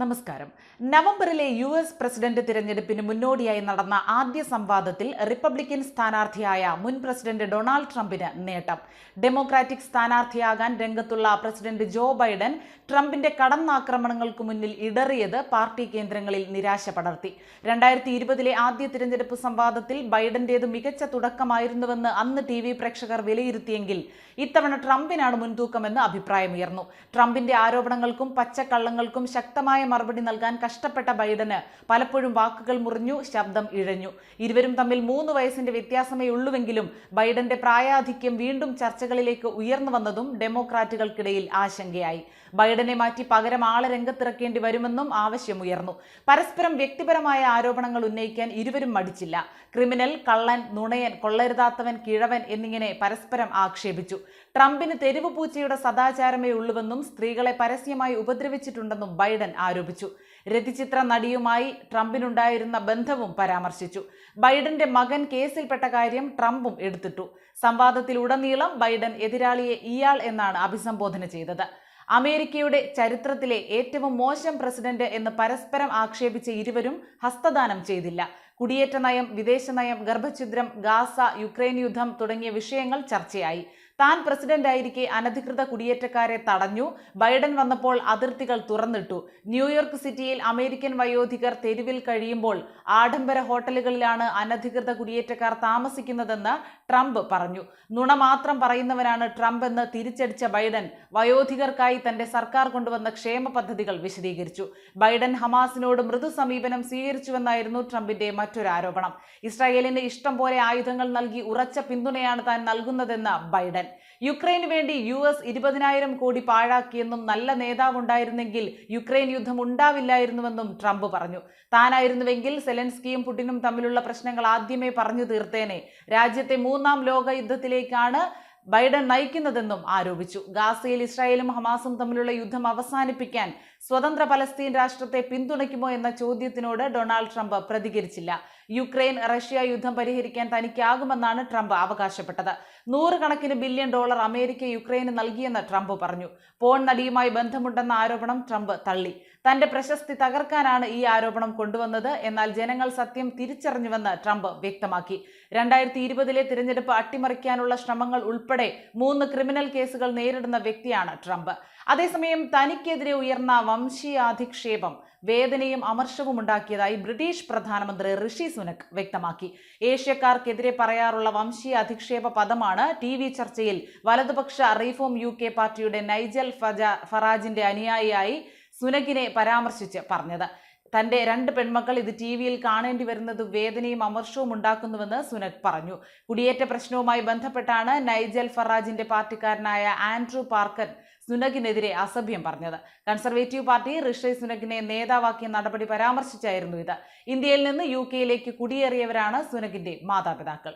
നമസ്കാരം. നവംബറിലെ U S president തിരഞ്ഞെടുപ്പിന് മുന്നോടിയായി നടന്ന ആദ്യ സംവാദത്തിൽ റിപ്പബ്ലിക്കൻ സ്ഥാനാർത്ഥിയായ മുൻ പ്രസിഡന്റ് ഡൊണാൾഡ് ട്രംപിന് നേട്ടം. ഡെമോക്രാറ്റിക് സ്ഥാനാർത്ഥിയാകാൻ രംഗത്തുള്ള പ്രസിഡന്റ് ജോ ബൈഡൻ ട്രംപിന്റെ കടന്നാക്രമണങ്ങൾക്ക് മുന്നിൽ ഇടറിയത് പാർട്ടി കേന്ദ്രങ്ങളിൽ നിരാശ പടർത്തി. രണ്ടായിരത്തി ഇരുപതിലെ ആദ്യ തിരഞ്ഞെടുപ്പ് സംവാദത്തിൽ ബൈഡന്റേത് മികച്ച തുടക്കമായിരുന്നുവെന്ന് അന്ന് ടി വി പ്രേക്ഷകർ വിലയിരുത്തിയെങ്കിൽ ഇത്തവണ ട്രംപിനാണ് മുൻതൂക്കമെന്ന് അഭിപ്രായമുയർന്നു. ട്രംപിന്റെ ആരോപണങ്ങൾക്കും പച്ചക്കള്ളങ്ങൾക്കും ശക്തമായ മറുപടി നൽകാൻ കഷ്ടപ്പെട്ട ബൈഡന് പലപ്പോഴും വാക്കുകൾ മുറിഞ്ഞു ശബ്ദം ഇഴഞ്ഞു. ഇരുവരും തമ്മിൽ മൂന്ന് വയസ്സിന്റെ വ്യത്യാസമേ ഉള്ളുവെങ്കിലും ബൈഡന്റെ പ്രായാധിക്യം വീണ്ടും ചർച്ചകളിലേക്ക് ഉയർന്നു വന്നതും ഡെമോക്രാറ്റുകൾക്കിടയിൽ ആശങ്കയായി. ബൈഡനെ മാറ്റി പകരം ആളെ രംഗത്തിറക്കേണ്ടി വരുമെന്നും ആവശ്യമുയർന്നു. പരസ്പരം വ്യക്തിപരമായ ആരോപണങ്ങൾ ഉന്നയിക്കാൻ ഇരുവരും മടിച്ചില്ല. ക്രിമിനൽ കള്ളൻ നുണയൻ കൊള്ളരുതാത്തവൻ കിഴവൻ എന്നിങ്ങനെ പരസ്പരം ആക്ഷേപിച്ചു. ട്രംപിന് തെരുവ് പൂച്ചയുടെ സദാചാരമേ ഉള്ളുവെന്നും സ്ത്രീകളെ പരസ്യമായി ഉപദ്രവിച്ചിട്ടുണ്ടെന്നും ബൈഡൻ ആരോപിച്ചു. രതിചിത്ര നടിയുമായി ട്രംപിനുണ്ടായിരുന്ന ബന്ധവും പരാമർശിച്ചു. ബൈഡന്റെ മകൻ കേസിൽപ്പെട്ട കാര്യം ട്രംപും എടുത്തിട്ടു. സംവാദത്തിലുടനീളം ബൈഡൻ എതിരാളിയെ ഇയാൾ എന്നാണ് അഭിസംബോധന ചെയ്തത്. അമേരിക്കയുടെ ചരിത്രത്തിലെ ഏറ്റവും മോശം പ്രസിഡന്റ് എന്ന് പരസ്പരം ആക്ഷേപിച്ച ഇരുവരും ഹസ്തദാനം ചെയ്തില്ല. കുടിയേറ്റ നയം വിദേശ നയം ഗർഭഛിദ്രം ഗാസ യുക്രൈൻ യുദ്ധം തുടങ്ങിയ വിഷയങ്ങൾ ചർച്ചയായി. താൻ പ്രസിഡന്റായിരിക്കെ അനധികൃത കുടിയേറ്റക്കാരെ തടഞ്ഞു. ബൈഡൻ വന്നപ്പോൾ അതിർത്തികൾ തുറന്നിട്ടു. ന്യൂയോർക്ക് സിറ്റിയിൽ അമേരിക്കൻ വയോധികർ തെരുവിൽ കഴിയുമ്പോൾ ആഡംബര ഹോട്ടലുകളിലാണ് അനധികൃത കുടിയേറ്റക്കാർ താമസിക്കുന്നതെന്ന് ട്രംപ് പറഞ്ഞു. നുണ മാത്രം പറയുന്നവനാണ് ട്രംപ് എന്ന് തിരിച്ചടിച്ച ബൈഡൻ. വയോധികർക്കായി തന്റെ സർക്കാർ കൊണ്ടുവന്ന ക്ഷേമ പദ്ധതികൾ വിശദീകരിച്ചു. ബൈഡൻ ഹമാസിനോട് മൃദു സമീപനം സ്വീകരിച്ചുവെന്നായിരുന്നു ട്രംപിന്റെ മറ്റൊരു ആരോപണം. ഇസ്രായേലിന് ഇഷ്ടം പോലെ ആയുധങ്ങൾ നൽകി ഉറച്ച പിന്തുണയാണ് താൻ നൽകുന്നതെന്ന് ബൈഡൻ. യുക്രൈന് വേണ്ടി യു എസ് ഇരുപതിനായിരം കോടി പാഴാക്കിയെന്നും നല്ല നേതാവുണ്ടായിരുന്നെങ്കിൽ യുക്രൈൻ യുദ്ധം ഉണ്ടാവില്ലായിരുന്നുവെന്നും ട്രംപ് പറഞ്ഞു. താനായിരുന്നുവെങ്കിൽ സെലൻസ്കിയും പുടിനും തമ്മിലുള്ള പ്രശ്നങ്ങൾ ആദ്യമേ പറഞ്ഞു തീർത്തേനെ. രാജ്യത്തെ മൂന്നാം ലോക യുദ്ധത്തിലേക്കാണ് ബൈഡൻ നയിക്കുന്നതെന്നും ആരോപിച്ചു. ഗാസയിൽ ഇസ്രായേലും ഹമാസും തമ്മിലുള്ള യുദ്ധം അവസാനിപ്പിക്കാൻ സ്വതന്ത്ര പലസ്തീൻ രാഷ്ട്രത്തെ പിന്തുണയ്ക്കുമോ എന്ന ചോദ്യത്തിനോട് ഡൊണാൾഡ് ട്രംപ് പ്രതികരിച്ചില്ല. യുക്രൈൻ റഷ്യ യുദ്ധം പരിഹരിക്കാൻ തനിക്കാകുമെന്നാണ് ട്രംപ് അവകാശപ്പെട്ടത്. നൂറുകണക്കിന് ബില്യൺ ഡോളർ അമേരിക്ക യുക്രൈന് നൽകിയെന്ന് ട്രംപ് പറഞ്ഞു. പോൺ നടിയുമായി ബന്ധമുണ്ടെന്ന ആരോപണം ട്രംപ് തള്ളി. തന്റെ പ്രശസ്തി തകർക്കാനാണ് ഈ ആരോപണം കൊണ്ടുവന്നത്. എന്നാൽ ജനങ്ങൾ സത്യം തിരിച്ചറിഞ്ഞുവെന്ന് ട്രംപ് വ്യക്തമാക്കി. രണ്ടായിരത്തി ഇരുപതിലെ തിരഞ്ഞെടുപ്പ് അട്ടിമറിക്കാനുള്ള ശ്രമങ്ങൾ ഉൾപ്പെടെ മൂന്ന് ക്രിമിനൽ കേസുകൾ നേരിടുന്ന വ്യക്തിയാണ് ട്രംപ്. അതേസമയം തനിക്കെതിരെ ഉയർന്ന വംശീയാധിക്ഷേപം വേദനയും അമർഷവും ഉണ്ടാക്കിയതായി ബ്രിട്ടീഷ് പ്രധാനമന്ത്രി ഋഷി സുനക് വ്യക്തമാക്കി. ഏഷ്യക്കാർക്കെതിരെ പറയാറുള്ള വംശീയ അധിക്ഷേപ പദമാണ് ടി വി ചർച്ചയിൽ വലതുപക്ഷ റീഫോം യു കെ പാർട്ടിയുടെ നൈജൽ ഫജ ഫറാജിന്റെ അനുയായിയായി സുനകിനെ പരാമർശിച്ച് പറഞ്ഞത്. തന്റെ രണ്ട് പെൺമക്കൾ ഇത് ടി വിയിൽ കാണേണ്ടി വരുന്നത് വേദനയും അമർഷവും ഉണ്ടാക്കുന്നുവെന്ന് സുനക് പറഞ്ഞു. കുടിയേറ്റ പ്രശ്നവുമായി ബന്ധപ്പെട്ടാണ് നൈജൽ ഫറാജിന്റെ പാർട്ടിക്കാരനായ ആൻഡ്രൂ പാർക്കൻ സുനകിനെതിരെ അസഭ്യം പറഞ്ഞത്. കൺസർവേറ്റീവ് പാർട്ടി ഋഷി സുനകിനെ നേതാവാക്കിയ നടപടി പരാമർശിച്ചായിരുന്നു ഇത്. ഇന്ത്യയിൽ നിന്ന് യു കെയിലേക്ക് കുടിയേറിയവരാണ് സുനകിന്റെ മാതാപിതാക്കൾ.